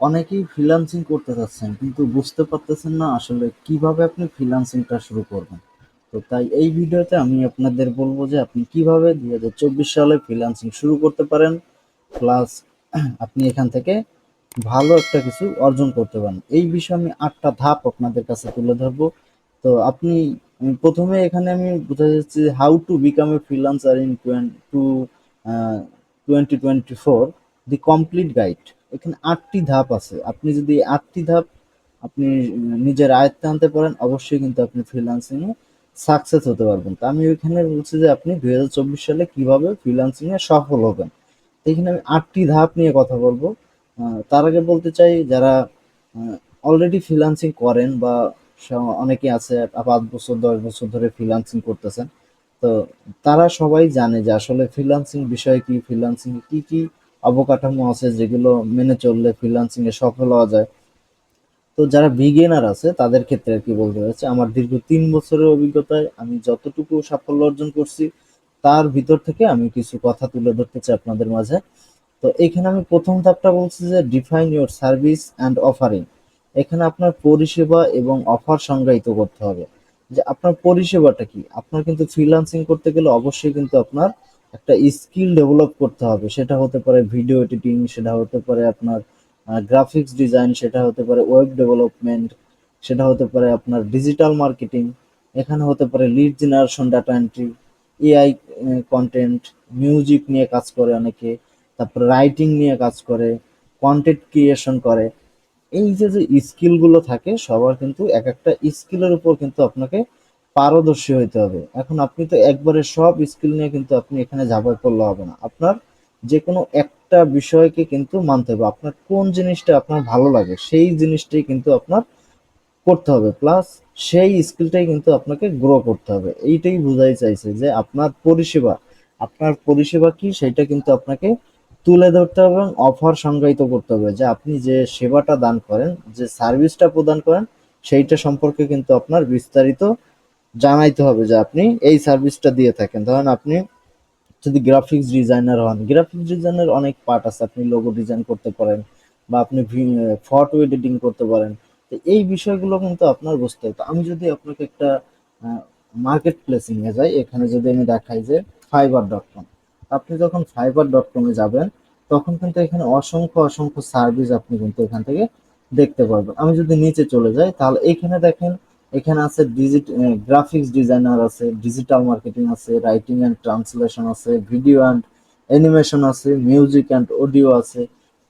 অনেকেই ফ্রিল্যান্সিং করতে চাচ্ছেন, কিন্তু বুঝতে পারতেছেন না আসলে কীভাবে আপনি ফ্রিল্যান্সিংটা শুরু করবেন। তো তাই এই ভিডিওতে আমি আপনাদের বলব যে আপনি কীভাবে দুই হাজার চব্বিশ সালে ফ্রিল্যান্সিং শুরু করতে পারেন প্লাস আপনি এখান থেকে ভালো একটা কিছু অর্জন করতে পারেন। এই বিষয়ে আমি আটটা ধাপ আপনাদের কাছে তুলে ধরবো। তো আপনি প্রথমে এখানে আমি বোঝা যাচ্ছে how to become a freelancer in two twenty twenty four the complete guide এখানে আটটি ধাপ আছে। আপনি যদি আটটি ধাপ আপনি নিজের আয়ত্তে আনতে পারেন, অবশ্যই কিন্তু আপনি ফ্রিল্যান্সিং এ সাকসেস হতে পারবেন। তো আমি ওইখানে বলছি যে আপনি দুই হাজার চব্বিশ সালে কীভাবে ফ্রিল্যান্সিং এ সফল হবেন। এখানে আমি আটটি ধাপ নিয়ে কথা বলব। তার আগে বলতে চাই, যারা অলরেডি ফ্রিল্যান্সিং করেন বা অনেকে আছে পাঁচ বছর, দশ বছর ধরে ফ্রিল্যান্সিং করতেছেন, তো তারা সবাই জানে যে আসলে ফ্রিল্যান্সিং বিষয় কি ফ্রিল্যান্সিং কি কি অবকাঠামো আছে যেগুলো মেনে চললে ফ্রিল্যান্সিং এ সফল হওয়া যায়। তো যারা বিগিনার আছে, তাদের ক্ষেত্রে আর কি বলতে হচ্ছে আমার দীর্ঘ তিন বছরের অভিজ্ঞতায় আমি যতটুকু সাফল্য অর্জন করছি, তার ভিতর থেকে আমি কিছু কথা তুলে ধরতে চাই আপনাদের মাঝে। তো এখানে আমি প্রথম ধাপটা বলছি যে define your service and offering এখানে আপনার পরিষেবা এবং অফার সংজ্ঞায়িত করতে হবে। যে আপনার পরিষেবাটা কি? আপনার কিন্তু ফ্রিল্যান্সিং করতে গেলে অবশ্যই কিন্তু আপনার একটা স্কিল ডেভেলপ করতে হবে। সেটা হতে পারে ভিডিও এডিটিং সেটা হতে পারে আপনার গ্রাফিক্স ডিজাইন সেটা হতে পারে ওয়েব ডেভেলপমেন্ট সেটা হতে পারে আপনার ডিজিটাল মার্কেটিং এখানে হতে পারে lead generation data entry AI content music নিয়ে কাজ করে অনেকে, তারপরে রাইটিং নিয়ে কাজ করে কন্টেন্ট ক্রিয়েশন করে। এই যে যে স্কিলগুলো থাকে, সবার কিন্তু এক একটা স্কিলের উপর কিন্তু আপনাকে পারদর্শী হইতে হবে। এখন আপনি তো একবারে সব স্কিল নিয়ে কিন্তু আপনি এখানে ঝাঁপাই পড়লে হবে না। আপনার যে কোনো একটা বিষয়কে কিন্তু মানতে হবে। আপনার কোন জিনিসটা আপনার ভালো লাগে, সেই জিনিসটাই কিন্তু আপনার করতে হবে। প্লাস সেই স্কিলটাই কিন্তু আপনাকে গ্রো করতে হবে। এইটাই বোঝাই চাইছে যে আপনার পরিষেবা আপনার পরিষেবা কি সেটা কিন্তু আপনাকে তুলে ধরতে হবে এবং অফার সংজ্ঞায়িত করতে হবে যে আপনি যে সেবাটা দান করেন, যে সার্ভিসটা প্রদান করেন, সেইটা সম্পর্কে কিন্তু আপনার বিস্তারিত জানাইতে হবে যে আপনি এই সার্ভিসটা দিয়ে থাকেন। ধরেন আপনি যদি গ্রাফিক্স ডিজাইনার হন গ্রাফিক্স ডিজাইনের অনেক পার্ট আছে। আপনি লোগো ডিজাইন করতে পারেন বা আপনি ফটো এডিটিং করতে পারেন। তো এই বিষয়গুলো কিন্তু আপনার বুঝতে হবে। আমি যদি আপনাকে একটা মার্কেট প্লেসে নিয়ে যাই, এখানে যদি আমি দেখাই যে ফাইবার ডট কম আপনি যখন ফাইবার ডট কমে যাবেন, তখন কিন্তু এখানে অসংখ্য অসংখ্য সার্ভিস আপনি কিন্তু এখান থেকে দেখতে পারবেন। আমি যদি নিচে চলে যাই, তাহলে এখানে দেখেন এখানে আছে ডিজিট গ্রাফিক্স ডিজাইনার আছে ডিজিটাল মার্কেটিং আছে রাইটিং অ্যান্ড ট্রান্সলেশন আছে ভিডিও অ্যান্ড অ্যানিমেশন আছে মিউজিক অ্যান্ড অডিও আছে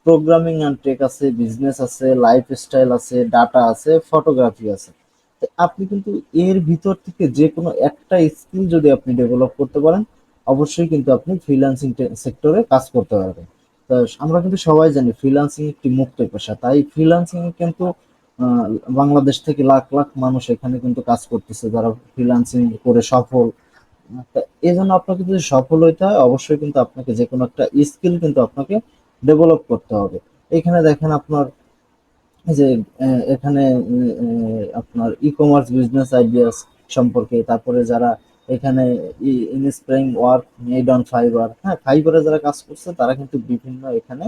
প্রোগ্রামিং অ্যান্ড টেক আছে বিজনেস আছে লাইফস্টাইল আছে ডাটা আছে ফটোগ্রাফি আছে। আপনি কিন্তু এর ভিতর থেকে যে কোনো একটা স্কিল যদি আপনি ডেভেলপ করতে পারেন, অবশ্যই কিন্তু আপনি ফ্রিল্যান্সিং সেক্টরে কাজ করতে পারবেন। আমরা কিন্তু সবাই জানি ফ্রিল্যান্সিং একটি মুক্ত পেশা। তাই ফ্রিল্যান্সিং কিন্তু বাংলাদেশ থেকে লাখ লাখ মানুষ এখানে কিন্তু কাজ করতেছে, যারা ফ্রিল্যান্সিং করে সফল। এই জন্য আপনাকে যদি সফল হইতে হয়, অবশ্যই কিন্তু আপনাকে যে কোনো একটা স্কিল কিন্তু আপনাকে ডেভেলপ করতে হবে। এখানে দেখেন আপনার যে এখানে আপনার ই কমার্স বিজনেস আইডিয়াস সম্পর্কে, তারপরে যারা এখানে inspiring work made on Fiverr হ্যাঁ ফাইবারে যারা কাজ করছে, তারা কিন্তু বিভিন্ন এখানে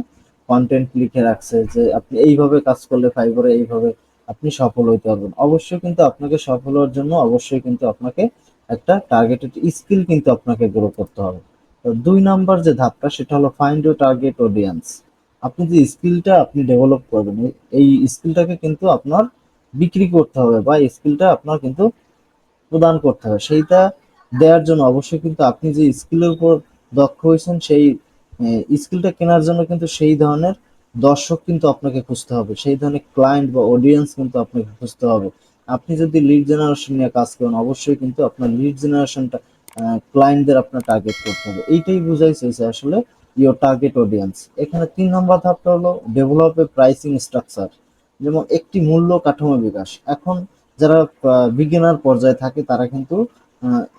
কন্টেন্ট লিখে রাখছে যে আপনি এইভাবে কাজ করলে ফাইবারে এইভাবে আপনি সফল হইতে পারবেন। অবশ্যই কিন্তু আপনাকে সফল হওয়ার জন্য অবশ্যই কিন্তু আপনাকে একটা টার্গেটেড স্কিল কিন্তু আপনাকে গ্রো করতে হবে। তো দুই নাম্বার যে ধাপটা, সেটা হলো ফাইন্ড ইউর টার্গেট অডিয়েন্স আপনি যে স্কিলটা আপনি ডেভেলপ করবেন, এই- স্কিলটাকে কিন্তু আপনার বিক্রি করতে হবে বা স্কিলটা আপনার কিন্তু প্রদান করতে হবে। সেইটা দেওয়ার জন্য অবশ্যই কিন্তু আপনি যে স্কিলের উপর দক্ষ হয়েছেন, সেই স্কিলটা কেনার জন্য কিন্তু সেই ধরনের দর্শক কিন্তু আপনাকে খুঁজতে হবে। সেই ধরনের ক্লায়েন্ট বা অডিয়েন্স কিন্তু আপনাকে খুঁজতে হবে। আপনি যদি লিড জেনারেশন নিয়ে কাজ করেন, অবশ্যই কিন্তু আপনার লিড জেনারেশনটা ক্লায়েন্টদের আপনার টার্গেট করতে হবে। এইটাই বুঝাই চাইছে আসলে ইয়োর টার্গেট অডিয়েন্স এখানে তিন নম্বর ধাপটা হলো ডেভেলপ এ প্রাইসিং স্ট্রাকচার যেমন একটি মূল্য কাঠামো বিকাশ। এখন যারা বিগিনার পর্যায়ে থাকে, তারা কিন্তু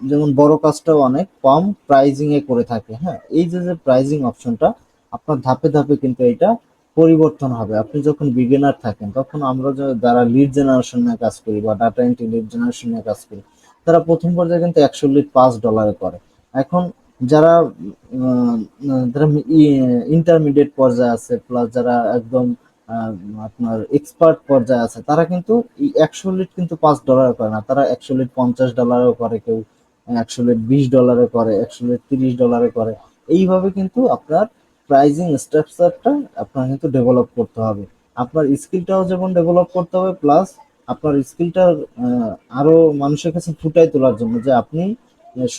যেমন বড় কাজটাও অনেক কম প্রাইজিং এ করে থাকে হ্যাঁ? এই যে যে প্রাইজিং অপশনটা আপনার ধাপে ধাপে কিন্তু এটা পরিবর্তন হবে। আপনি যখন বিগিনার থাকেন, তখন আমরা যারা লিড জেনারেশন নিয়ে কাজ করি বা ডাটা এন্ট্রি লিড জেনারেশন নিয়ে কাজ করি, তারা প্রথম পর্যায়ে কিন্তু একশো লিড পাঁচ ডলারে করে। এখন যারা যারা ইন্টারমিডিয়েট পর্যায়ে আছে প্লাস যারা একদম আপনার এক্সপার্ট পর্যায়ে আছে, তারা কিন্তু একশো লিট কিন্তু পাঁচ ডলারে করে না। তারা একশো লিট পঞ্চাশ ডলারেও করে, কেউ একশো লিট বিশ ডলারে করে, একশো লিট তিরিশ ডলারে করে। এইভাবে কিন্তু আপনার প্রাইজিং স্ট্রাকচারটা আপনার কিন্তু ডেভেলপ করতে হবে। আপনার স্কিলটাও যেমন ডেভেলপ করতে হবে প্লাস আপনার স্কিলটা আরও মানুষের কাছে ফুটাই তোলার জন্য যে আপনি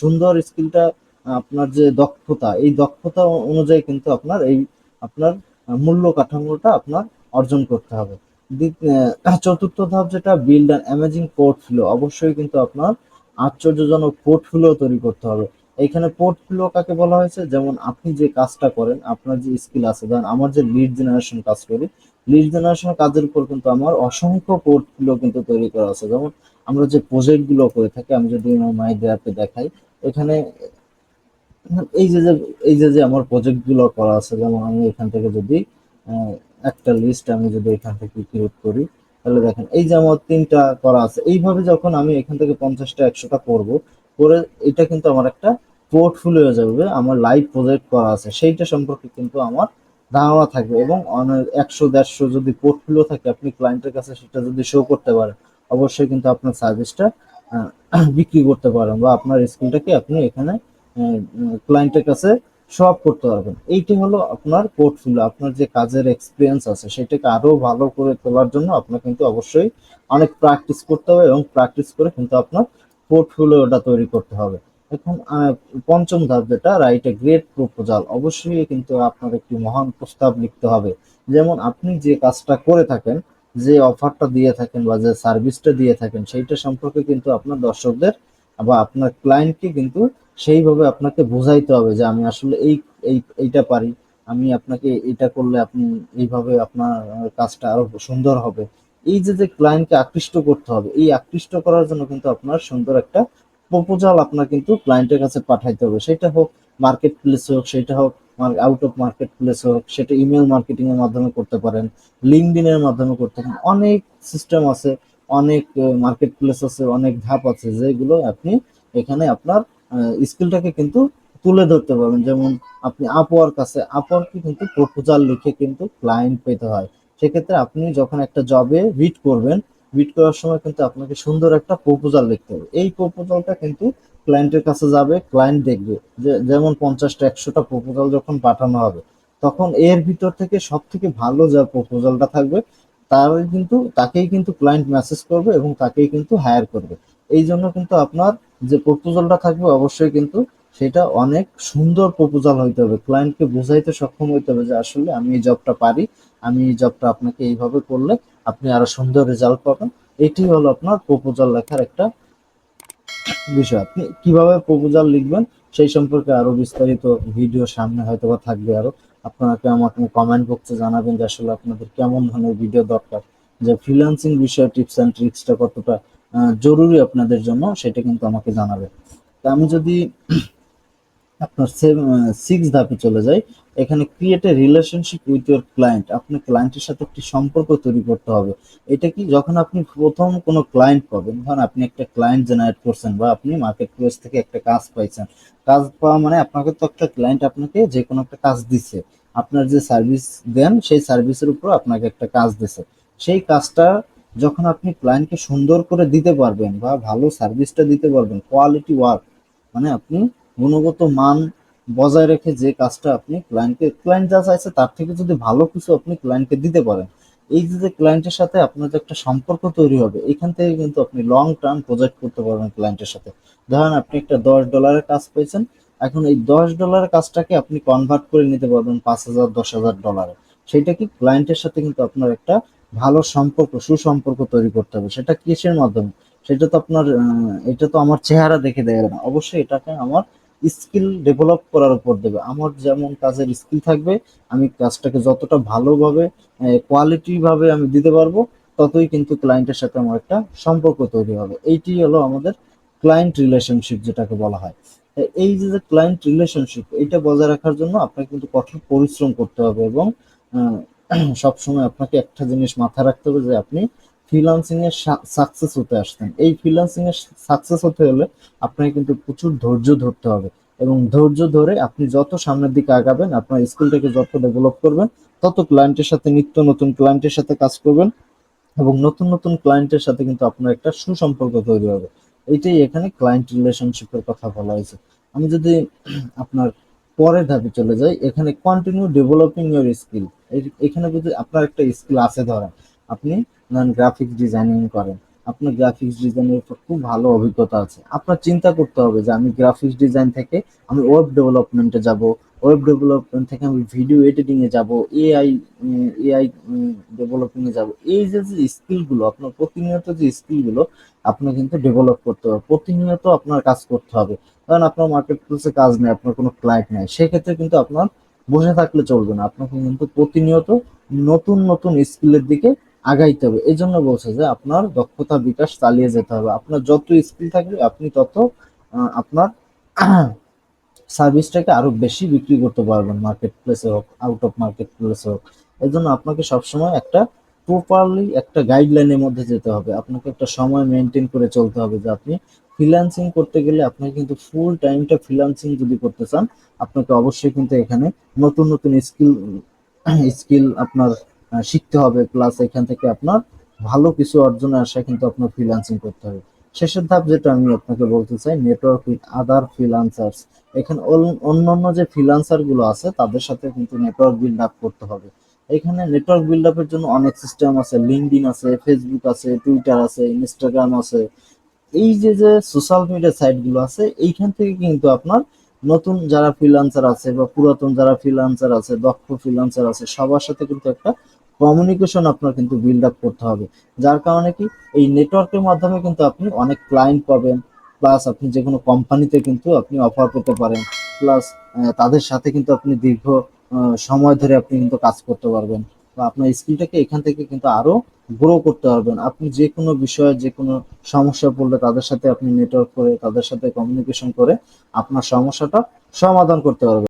সুন্দর স্কিলটা আপনার যে দক্ষতা, এই দক্ষতা অনুযায়ী কিন্তু আপনার এই, আপনার মূল্য কাঠামোটা আপনার অর্জন করতে হবে। চতুর্থ ধাপ যেটা বিল্ড অ্যান অ্যামেজিং পোর্টফোলিও অবশ্যই কিন্তু আপনার আশ্চর্যজনক পোর্টফোলিও তৈরি করতে হবে। এখানে পোর্টফোলিও কাকে বলা হয়েছে? যেমন আপনি যে কাজটা করেন, আপনার যে স্কিল আছে, ধরেন আমার যে লিড জেনারেশন কাজ করি লিড জেনারেশন কাজের উপর কিন্তু আমার অসংখ্য পোর্টফোলিও কিন্তু তৈরি করা আছে। যেমন আমরা যে প্রজেক্টগুলো করে থাকি, আমি যদি মাই অ্যাপে দেখাই, এখানে এই যে এই যে যে আমার প্রজেক্টগুলো করা আছে, যেমন আমি এখান থেকে যদি একটা লিস্ট আমি যদি এখান থেকে ক্রিয়েট করি, তাহলে দেখেন, এই যে আমার তিনটা করা আছে, এইভাবে যখন আমি এখান থেকে পঞ্চাশটা, একশোটা করব, করে এটা কিন্তু আমার একটা পোর্টফোলিও যাবে, আমার লাইভ প্রজেক্ট করা আছে, সেইটা সম্পর্কে কিন্তু আমার ধারণা থাকবে এবং একশো, দেড়শো যদি পোর্টফোলিও থাকে, আপনি ক্লায়েন্টের কাছে সেটা যদি শো করতে পারেন, অবশ্যই কিন্তু আপনার সার্ভিসটা বিক্রি করতে পারেন বা আপনার স্কিলটাকে আপনি এখানে ক্লায়েন্টের কাছে আপ করতে পারবেন। এইটি হলো আপনার পোর্টফোলিও আপনার যে কাজের এক্সপিরিয়েন্স আছে, সেটাকে আরও ভালো করে তোলার জন্য আপনার কিন্তু অবশ্যই অনেক প্র্যাকটিস করতে হবে এবং প্র্যাকটিস করে কিন্তু আপনার পোর্টফোলিওটা তৈরি করতে হবে। এখন পঞ্চম ধাপ যেটা রাইট এ গ্রেট প্রপোজাল অবশ্যই কিন্তু আপনার একটি মহান প্রস্তাব লিখতে হবে। যেমন আপনি যে কাজটা করে থাকেন, যে অফারটা দিয়ে থাকেন বা যে সার্ভিসটা দিয়ে থাকেন, সেইটা সম্পর্কে কিন্তু আপনার দর্শকদের বা আপনার ক্লায়েন্টকে কিন্তু সেইভাবে আপনাকে বোঝাইতে হবে যে আমি আসলে এই এই, এইটা পারি, আমি আপনাকে এটা করলে আপনি এইভাবে আপনার কাজটা আরও সুন্দর হবে। এই যে যে ক্লায়েন্টকে আকৃষ্ট করতে হবে, এই আকৃষ্ট করার জন্য কিন্তু আপনার সুন্দর একটা প্রপোজাল আপনার কিন্তু ক্লায়েন্টের কাছে পাঠাইতে হবে। সেটা হোক মার্কেট প্লেস হোক, সেটা হোক আউট অফ মার্কেট প্লেস হোক, সেটা ইমেল মার্কেটিং এর মাধ্যমে করতে পারেন লিঙ্কডিন এর মাধ্যমে করতে পারেন, অনেক সিস্টেম আছে। অনেক মার্কেট প্লেস আছে অনেক ধাপ আছে যেগুলো আপনি এখানে আপনার স্কিলটাকে কিন্তু তুলে ধরতে পারবেন। যেমন আপনি আপওয়ার্ক আছে। আপওয়ার্কে কিন্তু প্রপোজাল লিখে কিন্তু ক্লায়েন্ট পেতে হয়। সেক্ষেত্রে আপনি যখন একটা জবে বিট করবেন বিট করার সময় কিন্তু আপনাকে সুন্দর একটা প্রপোজাল লিখতে হবে। এই প্রপোজালটা কিন্তু ক্লায়েন্টের কাছে যাবে ক্লায়েন্ট দেখবে। যেমন পঞ্চাশটা, একশোটা প্রপোজাল যখন পাঠানো হবে, তখন এর ভিতর থেকে সব থেকে ভালো যা প্রপোজালটা থাকবে তার কিন্তু তাকেই কিন্তু ক্লায়েন্ট মেসেজ করবে এবং তাকেই কিন্তু হায়ার করবে। এই জন্য কিন্তু আপনার যে প্রপোজালটা থাকবে অবশ্যই কিন্তু সেটা অনেক সুন্দর প্রপোজাল হইতে হবে। ক্লায়েন্টকে বোঝাইতে সক্ষম হইতে হবে যে আসলে আমি এই জবটা পারি, আমি এই জবটা আপনাকে এইভাবে করলে আপনি আরও সুন্দর রেজাল্ট পাবেন। এটি হলো আপনার প্রপোজাল লেখার একটা বিষয়। আপনি কীভাবে প্রপোজাল লিখবেন সেই সম্পর্কে আরও বিস্তারিত ভিডিও সামনে হয়তো থাকবে আরও। আপনাকে আমাকে কমেন্ট বক্সে জানাবেন যে আসলে আপনাদের কেমন ধরনের ভিডিও দরকার, যে ফ্রিল্যান্সিং বিষয়ে টিপস অ্যান্ড ট্রিক্সটা কতটা জরুরি আপনাদের জন্য সেটা কিন্তু আমাকে জানাবেন। তা আমি যদি আপনার সিক্স ধাপে চলে যাই এখানে create a relationship with your client আপনি ক্লায়েন্টের সাথে একটি সম্পর্ক তৈরি করতে হবে। এটা কি যখন আপনি প্রথম কোনো ক্লায়েন্ট পাবেন, ধরুন আপনি একটা ক্লায়েন্ট জেনারেট করছেন বা আপনি মার্কেট প্লেস থেকে একটা কাজ পাইছেন। কাজ পাওয়া মানে আপনাকে তো একটা ক্লায়েন্ট আপনাকে যে কোনো একটা কাজ দিছে। আপনার যে সার্ভিস দেন, সেই সার্ভিসের উপর আপনাকে একটা কাজ দিছে। সেই কাজটা যখন আপনি ক্লায়েন্টকে সুন্দর করে দিতে পারবেন বা ভালো সার্ভিসটা দিতে পারবেন কোয়ালিটি ওয়ার্ক মানে আপনি গুণগত মান বজায় রেখে যে কাজটা আপনি ক্লায়েন্টকে ক্লায়েন্ট যা চাইছে তার থেকে যদি ভালো কিছু আপনি ক্লায়েন্টকে দিতে পারেন, এই যে ক্লায়েন্টের সাথে আপনার একটা সম্পর্ক তৈরি হবে, এখান থেকে কিন্তু আপনি লং টার্ম প্রজেক্ট করতে পারবেন ক্লায়েন্টের সাথে। ধরেন আপনি একটা দশ ডলারের কাজ পেয়েছেন, এখন এই দশ ডলারের কাজটাকে আপনি কনভার্ট করে নিতে পারবেন পাঁচ হাজার, দশ হাজার ডলারে সেটা কি ক্লায়েন্টের সাথে কিন্তু আপনার একটা ভালো সম্পর্ক, সুসম্পর্ক তৈরি করতে হবে। সেটা কিসের মাধ্যমে? সেটা তো আপনার এটা তো আমার চেহারা দেখে দেয় না। অবশ্যই এটাকে আমার স্কিল ডেভেলপ করার উপর দেবে। আমার যেমন কাজের স্কিল থাকবে, আমি কাজটাকে যতটা ভালোভাবে কোয়ালিটি ভাবে আমি দিতে পারব, ততই কিন্তু ক্লায়েন্টের সাথে আমার একটা সম্পর্ক তৈরি হবে। এইটি হলো আমাদের ক্লায়েন্ট রিলেশনশিপ যেটাকে বলা হয়। এই যে ক্লায়েন্ট রিলেশনশিপ এটা বজায় রাখার জন্য আপনাকে কিন্তু কঠোর পরিশ্রম করতে হবে এবং সবসময় আপনাকে একটা জিনিস মাথায় রাখতে হবে যে আপনি ফ্রিল্যান্সিং এর সাকসেস হতে আসতেন। এই ফ্রিল্যান্সিং এর সাকসেস হতে হলে আপনাকে কিন্তু প্রচুর ধৈর্য ধরতে হবে এবং ধৈর্য ধরে আপনি যত সামনের দিকে আগাবেন, আপনার স্কিলটাকে যত ডেভেলপ করবেন, তত ক্লায়েন্টের সাথে নিত্য নতুন ক্লায়েন্টের সাথে কাজ করবেন এবং নতুন নতুন ক্লায়েন্টের সাথে কিন্তু আপনার একটা সুসম্পর্ক তৈরি হবে। এইটাই এখানে ক্লায়েন্ট রিলেশনশিপের কথা বলা হয়েছে। আমি যদি আপনার পরের ধাপে চলে যাই, এখানে কন্টিনিউ ডেভেলপিং ইউর স্কিল এখানে যদি আপনার একটা স্কিল আছে ধরেন আপনি গ্রাফিক্স ডিজাইনিং করেন, আপনার গ্রাফিক্স ডিজাইনের উপর খুব ভালো অভিজ্ঞতা আছে। আপনার চিন্তা করতে হবে যে আমি গ্রাফিক্স ডিজাইন থেকে আমি ওয়েব ডেভেলপমেন্টে যাব ওয়েব ডেভেলপমেন্ট থেকে আমি ভিডিও এডিটিং এ যাব এআই এআই ডেভেলপিং এ যাব। এই যে যে স্কিলগুলো আপনার প্রতিনিয়ত যে স্কিলগুলো আপনার কিন্তু ডেভেলপ করতে হবে। প্রতিনিয়ত আপনার কাজ করতে হবে। কারণ আপনার মার্কেট প্লেসে কাজ নেই, আপনার কোনো ক্লায়েন্ট নেই, সেক্ষেত্রে কিন্তু আপনার বসে থাকলে চলবে না। আপনাকে কিন্তু প্রতিনিয়ত নতুন নতুন স্কিলের দিকে আগাইতে হবে। এই জন্য বলছে যে আপনার দক্ষতা বিকাশ চালিয়ে যেতে হবে। আপনার যত স্কিল থাকবে, আপনি তত আপনার সার্ভিসটাকে আরও বেশি বিক্রি করতে পারবেন। মার্কেট প্লেসে হোক আউট অফ মার্কেট প্লেসে হোক। এই জন্য আপনাকে সবসময় একটা প্রপারলি একটা গাইডলাইনের মধ্যে যেতে হবে। আপনাকে একটা সময় মেনটেন করে চলতে হবে যে আপনি ফ্রিল্যান্সিং করতে গেলে আপনাকে কিন্তু ফুল টাইমটা ফ্রিল্যান্সিং যদি করতে চান, আপনাকে অবশ্যই কিন্তু এখানে নতুন নতুন স্কিল স্কিল আপনার শিখতে হবে প্লাস এখান থেকে আপনার ভালো কিছু অর্জনের আশা কিন্তু আপনার ফ্রিল্যান্সিং করতে হবে। শেষের ধাপ যেটা আমি আপনাকে বলতে চাই নেটওয়ার্ক উইথ আদার ফ্রিল্যান্সার্স এখানে অন্য- অন্যান্য যে ফ্রিল্যান্সারগুলো আছে, তাদের সাথে কিন্তু নেটওয়ার্ক বিল্ড আপ করতে হবে। এখানে নেটওয়ার্ক বিল্ড আপের জন্য অনেক সিস্টেম আছে লিঙ্কডইন আছে ফেসবুক আছে টুইটার আছে ইনস্টাগ্রাম আছে। এই যে যে সোশ্যাল মিডিয়া সাইটগুলো আছে, এইখান থেকে কিন্তু আপনার নতুন যারা ফ্রিল্যান্সার আছে বা পুরাতন যারা ফ্রিল্যান্সার আছে, দক্ষ ফ্রিল্যান্সার আছে, সবার সাথে কিন্তু একটা কমিউনিকেশন আপনার কিন্তু বিল্ড আপ করতে হবে। যার কারণে কি? এই নেটওয়ার্কের মাধ্যমে কিন্তু আপনি অনেক ক্লায়েন্ট পাবেন প্লাস আপনি যে কোনো কোম্পানিতে কিন্তু আপনি অফার পেতে পারেন প্লাস তাদের সাথে কিন্তু আপনি দীর্ঘ সময় ধরে আপনি কিন্তু কাজ করতে পারবেন। বা আপনার স্কিলটাকে এখান থেকে কিন্তু আরও গ্রো করতে পারবেন। আপনি যে কোনো বিষয়ে যে কোনো সমস্যা পড়লে তাদের সাথে আপনি নেটওয়ার্ক করে, তাদের সাথে কমিউনিকেশন করে আপনার সমস্যাটা সমাধান করতে পারবেন।